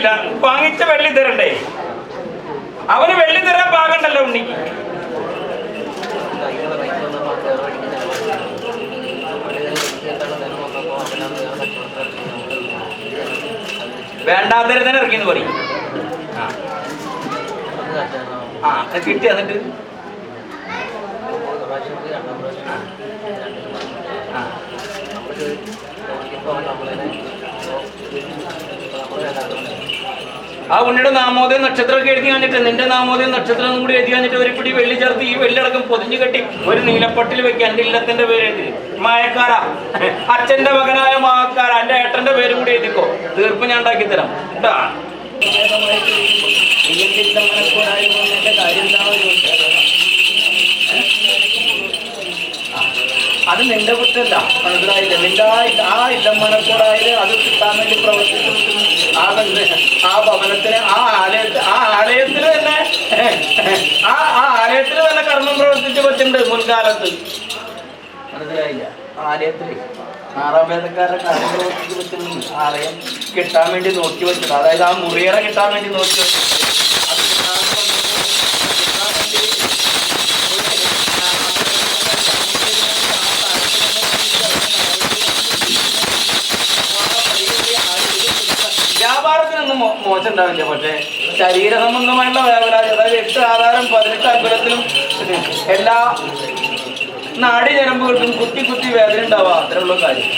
തരാനില്ല വാങ്ങിച്ച വെള്ളി തരണ്ടേ? അവന് വെള്ളി തരാൻ പാകണ്ടല്ലോ ഉണ്ണിക്ക് വേണ്ടാത്തരം തന്നെ ഇറക്കിന്ന് പറയും. ആ. കിട്ടി എന്നിട്ട്. ആ. ആ ഉണ്ണിയുടെ നാമോദയം നക്ഷത്രമൊക്കെ എഴുതി കാണിട്ട് നിന്റെ നാമോദയം നക്ഷത്രം കൂടി എഴുതി കാണിട്ട് ഒരു പിടി വെള്ളി ചേർത്ത് ഈ വെള്ളിയടക്കം പൊതിഞ്ഞു കെട്ടി ഒരു നീലപ്പട്ടിൽ വെക്കാൻ എന്റെ ഇല്ലത്തിന്റെ പേര് എഴുതി. മായക്കാര. അച്ഛന്റെ മകനായ മാക്കാര എന്റെ ഏട്ടന്റെ പേര് കൂടി എഴുതിക്കോ. തീർപ്പ് ഞാൻ ഉണ്ടാക്കി തരാം. കേട്ടാ അത് നിന്റെ കുറ്റമല്ല. മനസ്സിലായില്ല? നിന്റെ ആ ആ ഇല്ലമ്മനക്കൂടായത് അത് കിട്ടാൻ വേണ്ടി പ്രവർത്തിച്ചു ആ ആ ഭവനത്തിന് ആ ആലയത്തിൽ ആ ആലയത്തിൽ തന്നെ ആ ആ ആലയത്തിൽ തന്നെ കർമ്മം പ്രവർത്തിച്ചു വെച്ചിട്ടുണ്ട് മുൻകാലത്ത്. മനസ്സിലായില്ല? ആലയത്തിൽ ആറാം കാര്യം പ്രവർത്തിച്ച് വെച്ചിട്ടുണ്ട് ആലയം കിട്ടാൻ വേണ്ടി നോക്കി വെച്ചത് അതായത് ആ മുറിയറ കിട്ടാൻ വേണ്ടി നോക്കി വെച്ചത് അത് കിട്ടാൻ വേണ്ടി വ്യാപാരത്തിനൊന്നും മോ- മോശം ഉണ്ടാവില്ല പക്ഷേ ശരീര സംബന്ധമായുള്ള വ്യാപരാജ് അതായത് എട്ട് ആധാരം പതിനെട്ട് അമ്പലത്തിലും എല്ലാ നാടി ഞരമ്പുകൾക്കും കുത്തി കുത്തി വേദന ഉണ്ടാവുക. അത്രയുള്ള കാര്യം.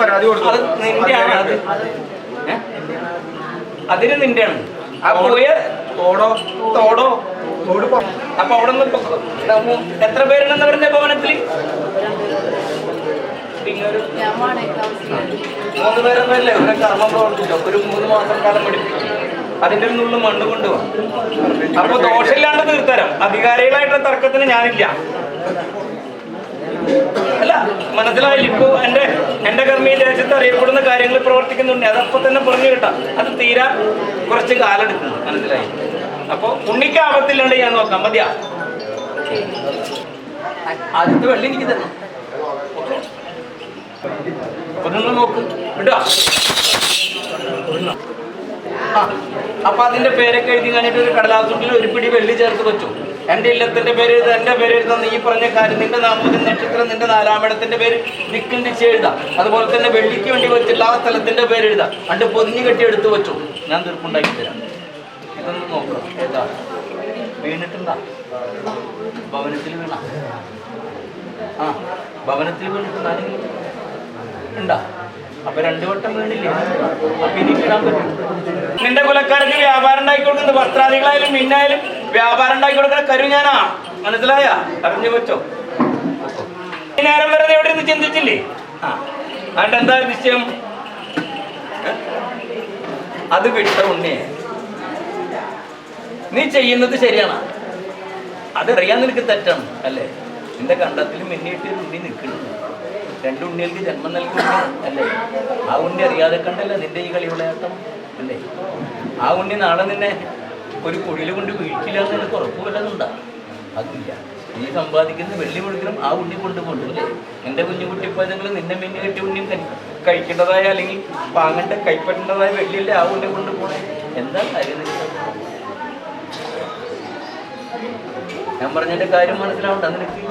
പരാതി അതിന് നിന്റെയാണ്. ആ പോയ തോടോ? തോടോ? അപ്പൊ അവിടെ നിന്ന് എത്ര പേരുണ്ടെന്ന് പറഞ്ഞ ഭവനത്തിൽ പിന്നെ ഒരു മൂന്ന് പേരൊന്നുമല്ലേ ഇവിടെ കർമ്മം പ്രവർത്തിച്ചു. ഒരു മൂന്ന് മാസം കാലം പഠിപ്പിച്ചു അതിന്റെ ഉള്ളിൽ മണ്ണ് കൊണ്ടുപോവാ. അപ്പൊ ദോഷമില്ലാണ്ട് തീർത്തരാം. അധികാരികളായിട്ടുള്ള തർക്കത്തിന് ഞാനില്ല. അല്ല മനസ്സിലായില്ല? ഇപ്പൊ എന്റെ എന്റെ കർമ്മീ ദേശത്ത് അറിയപ്പെടുന്ന കാര്യങ്ങൾ പ്രവർത്തിക്കുന്നുണ്ട്. അതപ്പൊ തന്നെ പറഞ്ഞു കിട്ടാം. അത് തീരാ കുറച്ച് കാലെടുക്കും മനസ്സിലായി? അപ്പൊ ഉണ്ണിക്ക് ആപത്തില്ലാണ്ട് ഞാൻ നോക്കാം. മതിയാ? അടുത്ത വെള്ളി എനിക്ക് ഓക്കെ നിങ്ങൾ നോക്ക്. അപ്പൊ അതിന്റെ പേരൊക്കെ എഴുതി കഴിഞ്ഞിട്ട് ഒരു കടലാസുണ്ടിൽ ഒരു പിടി വെള്ളി ചേർത്ത് വെച്ചു. എന്റെ ഇല്ലത്തിന്റെ പേര് എഴുതാ എന്റെ പേര് എഴുതാന്ന് ഈ പറഞ്ഞ കാര്യം നിന്റെ നാമത്തിൽ നക്ഷത്രം നിന്റെ നാലാമിടത്തിന്റെ പേര് ദിക്കിണ്ടിച്ച് എഴുതാം അതുപോലെ തന്നെ വെള്ളിക്ക് വേണ്ടി വെച്ചില്ല ആ സ്ഥലത്തിന്റെ പേര് എഴുതാം അണ്ട് പൊതിഞ്ഞു കെട്ടി എടുത്തു വെച്ചു. ഞാൻ തീർപ്പുണ്ടാക്കി തരാം. ഇതൊന്ന് നോക്കണം ഏതാ? വീണിട്ടുണ്ടാ? ഭവനത്തിൽ വീണ? ആ ഭവനത്തിൽ വീണിട്ടുണ്ടാണെങ്കിൽ ഉണ്ടാ? അപ്പൊ രണ്ടു വട്ടം വീണില്ലേ? അപ്പൊ ഇനി ഇടാൻ പറ്റും. നിന്റെ കുലക്കാർക്ക് വ്യാപാരം ഉണ്ടാക്കി വസ്ത്രാദികളായാലും മിന്നായാലും വ്യാപാരം ഉണ്ടാക്കി കൊടുക്കുന്ന കരു ഞാനാ. മനസ്സിലായ? അറിഞ്ഞു പറ്റോ? നേരം വരെ എവിടെ നിന്ന് ചിന്തിച്ചില്ലേ? ആ അതുകൊണ്ട് എന്താ നിശ്ചയം അത് വിട്ട ഉണ്ണിയെ നീ ചെയ്യുന്നത് ശരിയാണ്. അതറിയാൻ നിനക്ക് തെറ്റാണ് അല്ലേ? നിന്റെ കണ്ടത്തിൽ മിന്നിയിട്ട് ഉണ്ണി നിൽക്കുന്നുണ്ട് രണ്ട് ഉണ്ണികൾക്ക് ജന്മം നൽകുന്നു അല്ലേ? ആ ഉണ്ണി അറിയാതെ കണ്ടല്ല നിന്റെ ഈ കളി വിളയാട്ടം അല്ലേ? ആ ഉണ്ണി നാളെ നിന്നെ ഒരു കുഴിയിൽ കൊണ്ട് വീഴ്ചയില്ല എന്ന് എനിക്ക് അതില്ല. നീ സമ്പാദിക്കുന്ന വെള്ളി മുഴുവനും ആ ഉണ്ണി കൊണ്ടുപോകും അല്ലേ? എന്റെ കുഞ്ഞുകുട്ടി പഴങ്ങൾ നിന്നെ മിന്നു കെട്ടി ഉണ്ണിയും കഴി- കഴിക്കേണ്ടതായ അല്ലെങ്കിൽ വാങ്ങേണ്ട കൈപ്പറ്റേണ്ടതായ വെള്ളിയില്ലേ ആ ഉണ്ണി കൊണ്ടുപോകണേ എന്താ കാര്യം ഞാൻ പറഞ്ഞതിന്റെ കാര്യം മനസ്സിലാവണ്ട നിനക്ക്?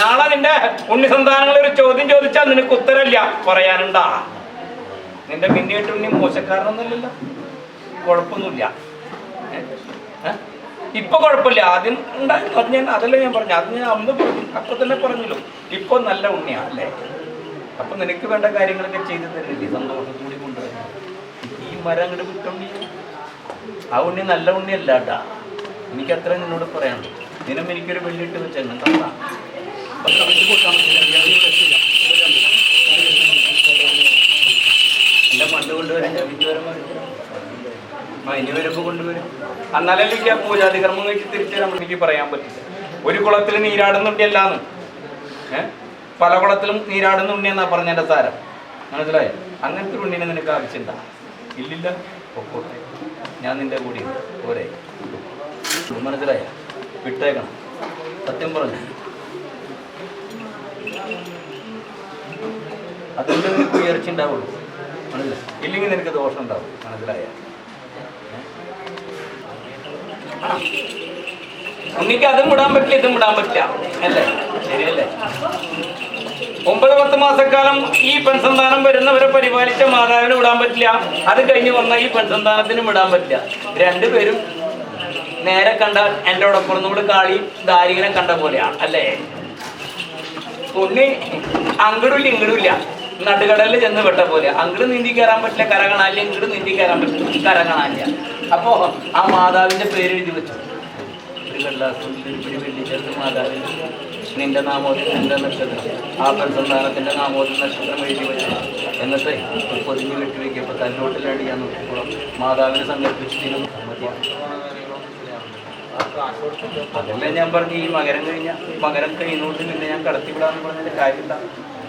നാളെ നിന്റെ ഉണ്ണി സന്താനങ്ങൾ ഒരു ചോദ്യം ചോദിച്ചാൽ നിനക്ക് ഉത്തരമില്ല. പറയാനുണ്ടാ. നിന്റെ പിന്നീട്ട് ഉണ്ണി മോശക്കാരനൊന്നുമില്ലല്ലോ. കുഴപ്പമൊന്നുമില്ല? ഇപ്പൊ കുഴപ്പമില്ല. ആദ്യം ഉണ്ടായിരുന്നു. അത് ഞാൻ അതല്ലേ ഞാൻ പറഞ്ഞു അത് ഞാൻ അന്ന് പറഞ്ഞു. അപ്പൊ തന്നെ പറഞ്ഞല്ലോ. ഇപ്പൊ നല്ല ഉണ്ണിയാ അല്ലേ അപ്പൊ നിനക്ക് വേണ്ട കാര്യങ്ങളൊക്കെ ചെയ്തു തരില്ലേ സന്തോഷത്തോടെ കൊണ്ടുവരുന്നത് ഈ മരം അങ്ങോട്ട് വിട്ടുണ്ണി ആ ഉണ്ണി നല്ല ഉണ്ണിയല്ല കേട്ടാ. എനിക്ക് അത്ര നിന്നോട് പറയാനുള്ളൂ. ദിനം എനിക്കൊരു വെള്ളിയിട്ട് വെച്ചാൽ തന്നാ എന്റെ മണ്ണ് കൊണ്ടുവരാൻ ഞാൻ വിറ്റ് വരാൻ പറഞ്ഞു. ആ ഇനി വരുമ്പോ കൊണ്ടുവരും. എനിക്ക് ആ പൂജാതി കർമ്മം കഴിച്ച് തിരിച്ചു തരാൻ എനിക്ക് പറയാൻ പറ്റില്ല ഒരു കുളത്തിൽ നീരാടുന്നുണ്ടല്ലാന്ന് ഏഹ് പല കുളത്തിലും നീരാടുന്നുണ്ട് എന്നാ പറഞ്ഞതിന്റെ സാരം. മനസ്സിലായോ? അങ്ങനത്തെ ഉണ്ണിനെ നിനക്ക് ആവശ്യമുണ്ടാ ഇല്ലില്ല. പൊക്കോട്ടെ. ഞാൻ നിന്റെ കൂടി പോരെ. മനസ്സിലായ? വിട്ടേക്കണം. സത്യം പറഞ്ഞു. അതുകൊണ്ട് നിനക്ക് ഉയർച്ച ഉണ്ടാവുള്ളൂ. മനസ്സിലായി ഇല്ലെങ്കിൽ നിനക്ക് ദോഷം ഉണ്ടാവും. മനസ്സിലായ? ഉണ്ണിക്ക് അതും വിടാൻ പറ്റില്ല ഇതും വിടാൻ പറ്റില്ല. അല്ലേ? ശരിയല്ലേ? ഒമ്പത് പത്ത് മാസക്കാലം ഈ പെൺസന്താനം വരുന്നവരെ പരിപാലിച്ച മാതാവിന് വിടാൻ പറ്റില്ല. അത് കഴിഞ്ഞ് വന്ന ഈ പെൺസന്താനത്തിനും വിടാൻ പറ്റില്ല. രണ്ടുപേരും നേരെ കണ്ട എന്റെ ഒടപ്പുറം കൂടെ കാളി ദാരികനെ കണ്ട പോലെയാണ്. അല്ലേ? ഉണ്ണി അങ്ങടുമില്ല ഇങ്ങടുമില്ല നടുകടലിൽ ചെന്ന് വിട്ട പോലെ അങ്ങോട്ട് നീന്തി കയറാൻ പറ്റില്ല കര കാണാനില്ല ഇങ്ങട് നീന്തി കയറാൻ പറ്റില്ല കര കാണാനില്ല അപ്പോ ആ മാതാവിന്റെ പേര് എഴുതി വെച്ചു. മാതാവിന് നിന്റെ നാമോദി നിന്റെ നക്ഷത്രം. ആ പെൺസന്താനത്തിന്റെ നാമോദി നക്ഷത്രം എഴുതി വെച്ചു. എന്നിട്ട് പൊതിഞ്ഞ് കെട്ടി വെക്കിയപ്പോൾ തന്നോട്ടിലാണ്ട് ഞാൻ നോക്കിക്കോളും മാതാവിനെ സങ്കല്പിച്ചിട്ടും അതല്ലേ ഞാൻ പറഞ്ഞു ഈ മകരം കഴിഞ്ഞ മകരം കഴിഞ്ഞോട്ട് പിന്നെ ഞാൻ കടത്തിവിടാന്ന് പറഞ്ഞതിന്റെ കാര്യമില്ല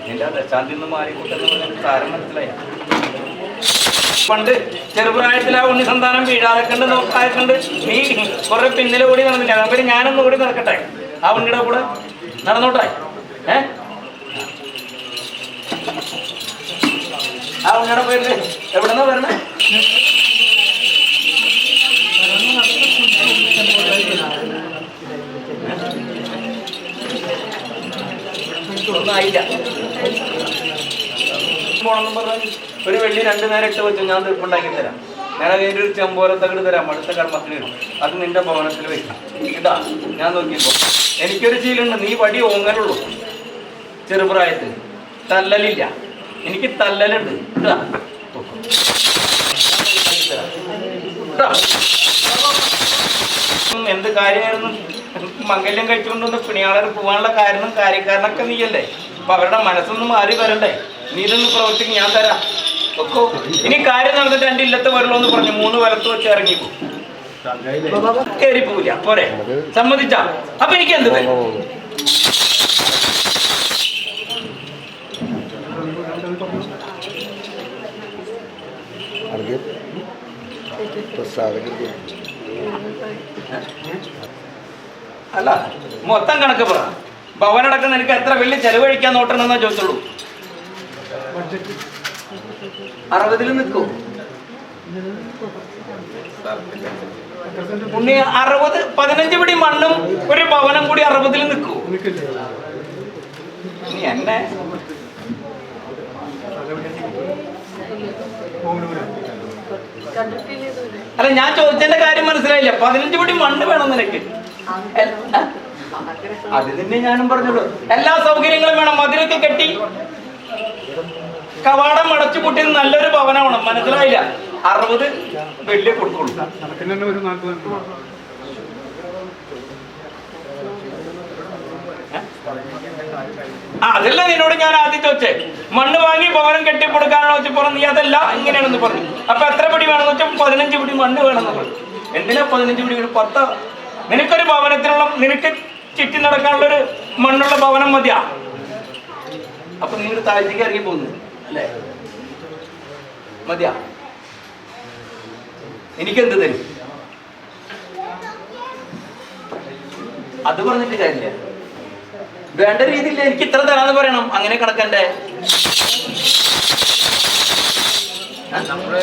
നിന്റെ ദശാന്തി നിന്ന് പണ്ട് ചെറുപ്രായത്തിൽ ആ ഉണ്ണി സന്താനം വീഴാതെ കണ്ട് നോക്കാതെ നീ കുറെ പിന്നിലെ ഓടി നടന്നില്ല അതുപോലെ ഞാനൊന്ന് ഓടി നടക്കട്ടെ? ആ ഉണ്ണിയുടെ കൂടെ നടന്നോട്ടെ? ഏ? ആ ഉണ്ണിയുടെ പേര് എവിടെന്നാ വരണേ? ഒന്നും ആയില്ല പോണെന്നും പറഞ്ഞാൽ ഒരു വെള്ളി രണ്ടു നേരം ഇട്ട് വെച്ചു ഞാൻ തീർപ്പുണ്ടാക്കി തരാം. ഞാൻ അതിന്റെ ഒരു ചെമ്പോലത്തകട് തരാം. അടുത്ത കർമ്മത്തിന് വരും. അത് നിന്റെ ഭവനത്തിൽ വയ്ക്കും ഇതാ ഞാൻ നോക്കിയപ്പോ എനിക്കൊരു ചീലുണ്ട് നീ വടി ഓങ്ങലുള്ളൂ. ചെറുപ്രായത്തിൽ. തല്ലലില്ല. എനിക്ക് തല്ലലുണ്ട്. ഇതാ. എന്ത് കാര്യമായിരുന്നു? മംഗല്യം കഴിച്ചുകൊണ്ടുവന്ന് പിണിയാളർ പോകാനുള്ള കാരണം കാര്യക്കാരനൊക്കെ നീയല്ലേ? അപ്പൊ അവരുടെ മനസ്സൊന്നും മാറി വരണ്ടേ? നീതൊന്ന് പ്രവർത്തിക്കും ഞാൻ തരാം. ഒക്കോ ഇനി കാര്യം നടന്നിട്ട് രണ്ട് ഇല്ലത്തെ വരുള്ളൂ എന്ന് പറഞ്ഞു മൂന്ന് വലത്ത് വെച്ച് ഇറങ്ങി കയറി പോരെ. സമ്മതിച്ചാ. അപ്പൊ എനിക്ക് എന്ത് പ്രസാദ അല്ല മൊത്തം കണക്ക് പറ. ഭവനടക്കം നിനക്ക് എത്ര വലിയ ചെലവഴിക്കാൻ നോട്ടണമെന്നാ ചോദിച്ചുള്ളൂ. അറുപതിൽ നിൽക്കൂ. ഉണ്ണി അറുപത് പതിനഞ്ച് പിടി മണ്ണും ഒരു ഭവനം കൂടി അറുപതിൽ നിൽക്കൂ. എന്നെ അല്ല ഞാൻ ചോദിച്ചതിന്റെ കാര്യം മനസ്സിലായില്ല. പതിനഞ്ച് പിടി മണ്ണ് വേണം നിനക്ക്? അത് തന്നെ ഞാനും പറഞ്ഞുള്ളൂ എല്ലാ സൗകര്യങ്ങളും വേണം. മതിലൊക്കെ കെട്ടി. കവാടം അടച്ചു കൂട്ടി നല്ലൊരു ഭവനമാണ് മനസ്സിലായില്ല? അറുപത് വലിയ കൊടുക്കുള്ളൂ അതല്ല നിന്നോട് ഞാൻ ആദ്യം ചോദിച്ചേ മണ്ണ് വാങ്ങി ഭവനം കെട്ടിക്കൊടുക്കാനാണോ വെച്ചപ്പോൾ നീ അതല്ല ഇങ്ങനെയാണെന്ന് പറഞ്ഞു. അപ്പൊ എത്ര പിടി വേണമെന്ന് വെച്ചാൽ പതിനഞ്ച് പിടി മണ്ണ് വേണം പറഞ്ഞു. എന്തിനാ പതിനഞ്ച് പിടി? പത്ത് നിനക്കൊരു ഭവനത്തിനുള്ള നിനക്ക് ചുറ്റി നടക്കാനുള്ള ഒരു മണ്ണുള്ള ഭവനം മതിയാ. അപ്പൊ നീ ഒരു താഴ്ചക്ക് ഇറങ്ങി പോകുന്നു അല്ലേ? മതിയാ. എനിക്കെന്ത് തരും? അത് പറഞ്ഞിട്ട് കാര്യമില്ല. വേണ്ട രീതിയിൽ എനിക്ക് ഇത്ര തരാന്ന് പറയണം. അങ്ങനെ കണക്കണ്ടേ നമ്മൾ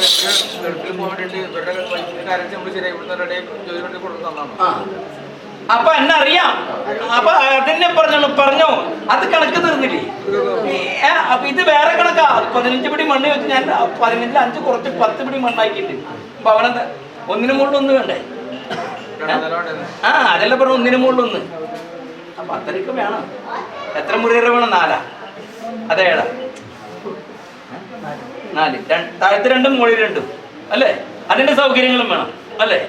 ഗൾഫിൽ പോകാൻ വേണ്ടിയിട്ട് ഇവരുടെ കാര്യം നമ്മൾ ശരിയായി ഇവിടുന്ന് റെഡി ജോലി വേണ്ടി കൊടുത്തു തന്നാണ് ആ. അപ്പൊ എന്നെ അറിയാം. അപ്പൊ അതിനെ പറഞ്ഞോളൂ പറഞ്ഞോ. അത് കണക്ക് തീർന്നില്ലേ? അപ്പൊ ഇത് വേറെ കണക്കാ. പതിനഞ്ച് പിടി മണ്ണ് വെച്ച് ഞാൻ പതിനഞ്ചിൽ അഞ്ച് കുറച്ച് പത്ത് പിടി മണ്ണാക്കിയിട്ടുണ്ട് ഭവനം ഒന്നിനു മുകളിൽ ഒന്ന് വേണ്ടേ? ആ അതല്ല പറഞ്ഞു ഒന്നിനു മുകളിൽ ഒന്ന്. അപ്പൊ അത്രയ്ക്ക് വേണം. എത്ര മുറിയറ വേണം? നാലാ. അതേടാ. നാല്. താഴത്ത് രണ്ടും മുകളിൽ രണ്ടും. അല്ലേ? അതിന്റെ സൗകര്യങ്ങളും വേണം. അല്ലേ?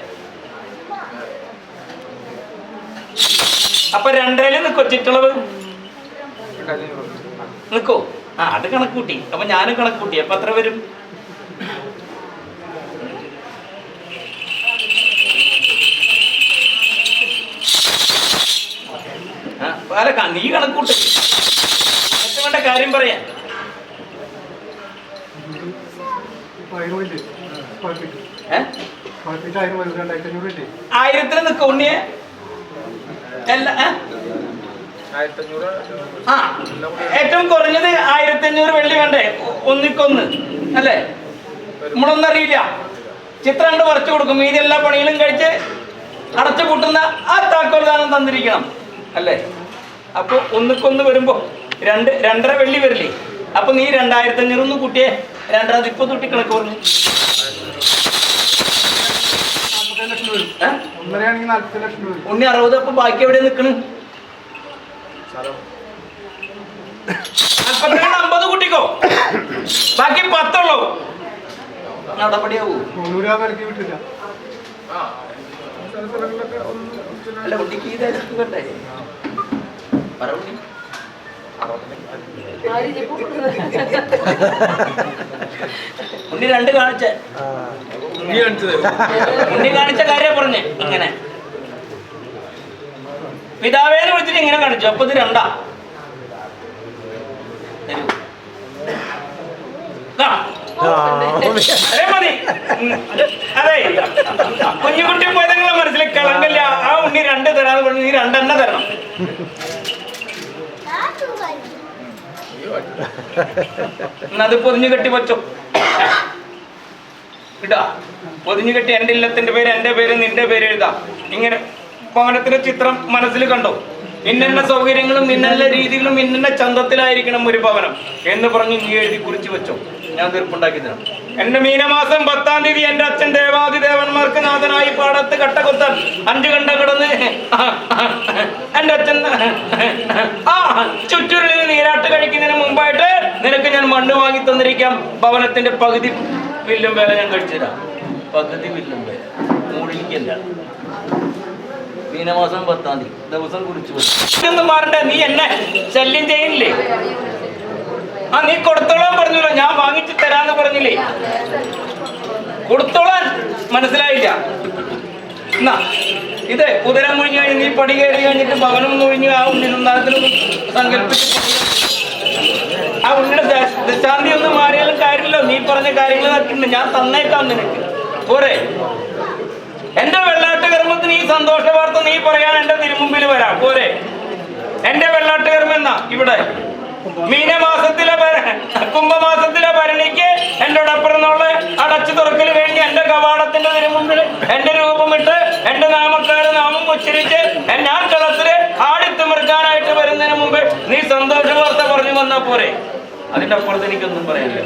അപ്പൊ രണ്ടരയിൽ നിൽക്കോ ചുറ്റളവ്? നിൽക്കോ ആ അത് കണക്ക് കൂട്ടി അപ്പൊ ഞാനും കണക്ക് കൂട്ടി അപ്പൊ എത്ര വരും? നീ കണക്ക് കൂട്ടി വേണ്ട കാര്യം പറയാൻ ഏഹ് ആയിരത്തിന് നിൽക്കും ഉണ്ണിയെ? എല്ലാ ഏ? ആയിരത്തഞ്ഞൂറ് ആ ഏറ്റവും കുറഞ്ഞത് ആയിരത്തി അഞ്ഞൂറ് വെള്ളി വേണ്ടേ? ഒന്നിക്കൊന്ന് അല്ലേ? നമ്മളൊന്നും അറിയില്ല ചിത്രം കണ്ട് വരച്ചു കൊടുക്കും. ഇത് എല്ലാ പണികളും കഴിച്ച് അടച്ചു കൂട്ടുന്ന ആ താക്കോൽ ദാനം തന്നിരിക്കണം അല്ലേ? അപ്പൊ ഒന്നിക്കൊന്ന് വരുമ്പോ രണ്ട് രണ്ടര വെള്ളി വരില്ലേ? അപ്പൊ നീ രണ്ടായിരത്തി അഞ്ഞൂറ് ഒന്ന് കൂട്ടിയേ. രണ്ടര ഇപ്പൊ തൊട്ടി കണക്ക് പറഞ്ഞു ഉണ്ണി അറുപത് അപ്പൊ ബാക്കി എവിടെ നിക്കണ്? നാൽപ്പത്തിരണ്ട് അമ്പത് കൂട്ടിക്കോ. ബാക്കി പത്തുള്ളൂ. നടപടിയാവൂ അല്ല കുട്ടിക്ക് ഈ ദേശത്ത് കണ്ടേ പറ ഉണ്ണി രണ്ട് കാണിച്ച. ഉണ്ണി കാണിച്ച കാര്യം പറഞ്ഞേ. ഇങ്ങനെ. പിതാവേന്ന് വിളിച്ചിട്ട് ഇങ്ങനെ കാണിച്ചു. അപ്പൊ ഇത് രണ്ടാ. അതേ കുഞ്ഞുകുട്ടി പോയതെങ്കിലും മനസ്സിലാക്കി കളങ്കല്ല. ആ ഉണ്ണി രണ്ട് തരാന്ന് പറഞ്ഞു. നീ രണ്ടെണ്ണ തരണം. അത് പൊതിഞ്ഞു കെട്ടി വച്ചു. ഇടാ. പൊതിഞ്ഞു കെട്ടി എന്റെ ഇല്ലത്തിന്റെ പേര് എന്റെ പേര് നിന്റെ പേര് എഴുതാം. ഇങ്ങനെ ഭവനത്തിന്റെ ചിത്രം മനസ്സിൽ കണ്ടോ? ഇന്നെന്ന സൗകര്യങ്ങളും ഇന്നെന്ന രീതികളും ഇന്നെന്ന ചന്തത്തിലായിരിക്കണം ഒരു ഭവനം എന്ന് പറഞ്ഞ് നീ എഴുതി കുറിച്ച് വെച്ചോ. ഞാൻ തീർപ്പുണ്ടാക്കി തരാം. എന്റെ മീനമാസം പത്താം തീയതി എന്റെ അച്ഛൻ ദേവാദി ദേവന്മാർക്ക് നാഥനായി പാടത്ത് കട്ടകുത്തൻ അഞ്ചു കണ്ട കിടന്ന് എന്റെ അച്ഛൻ ആ ചുറ്റുരുളിൽ നീരാട്ട് കഴിക്കുന്നതിന് മുമ്പായിട്ട് നിനക്ക് ഞാൻ മണ്ണ് വാങ്ങി തന്നിരിക്കാം. ഭവനത്തിന്റെ പകുതി വില്ലും വേല ഞാൻ കഴിച്ചുതരാം പകുതി വില്ലും വേല. മീനമാസം പത്താം തീയതി. ദിവസം കുറിച്ചു മാറണ്ട. നീ എന്നെ ശല്യം ചെയ്യില്ലേ? ആ നീ കൊടുത്തോളാൻ പറഞ്ഞില്ലേ കൊടുത്തോളാൻ. മനസ്സിലായില്ല. എന്നാ ഇത് കുതിരം മുഴിഞ്ഞു കഴിഞ്ഞ് പടി കയറി കഴിഞ്ഞിട്ട് ഭവനം മുഴിഞ്ഞു ആ ഉണ്ണി നന്നാകത്തിനൊന്ന് സങ്കല്പിച്ച് ആ ഉണ്ണിയുടെ ദശാന്തി ഒന്ന് മാറിയാലും കാര്യമില്ല. നീ പറഞ്ഞ കാര്യങ്ങൾ നടക്കുന്നുണ്ട്. ഞാൻ തന്നേക്കാം നിനക്ക്. പോരെ. എന്റെ വെള്ളാട്ട് കർമ്മത്തിന് ഈ സന്തോഷ വാർത്ത നീ പറയാൻ എന്റെ തിരുമുമ്പിൽ വരാം. പോരെ. എന്റെ വെള്ളാട്ട് കർമ്മം എന്നാ? ഇവിടെ. മീനമാസത്തിലെ കുംഭമാസത്തിലെ ഭരണിക്ക് എന്റെ എന്നുള്ള അടച്ചു തുറക്കൽ കഴിഞ്ഞ് എന്റെ കവാടത്തിന്റെ തിരുമുമ്പിൽ എന്റെ രൂപമിട്ട് എന്റെ നാമക്കാര് നാമം ഉച്ചരിച്ച് ഞാൻ കളത്തിൽ ആടിത്തിമിർക്കാനായിട്ട് വരുന്നതിന് മുമ്പ് നീ സന്തോഷ വാർത്ത പറഞ്ഞു വന്നാ പോരെ. അതിന്റെ അപ്പുറത്ത് എനിക്കൊന്നും പറയാനില്ല.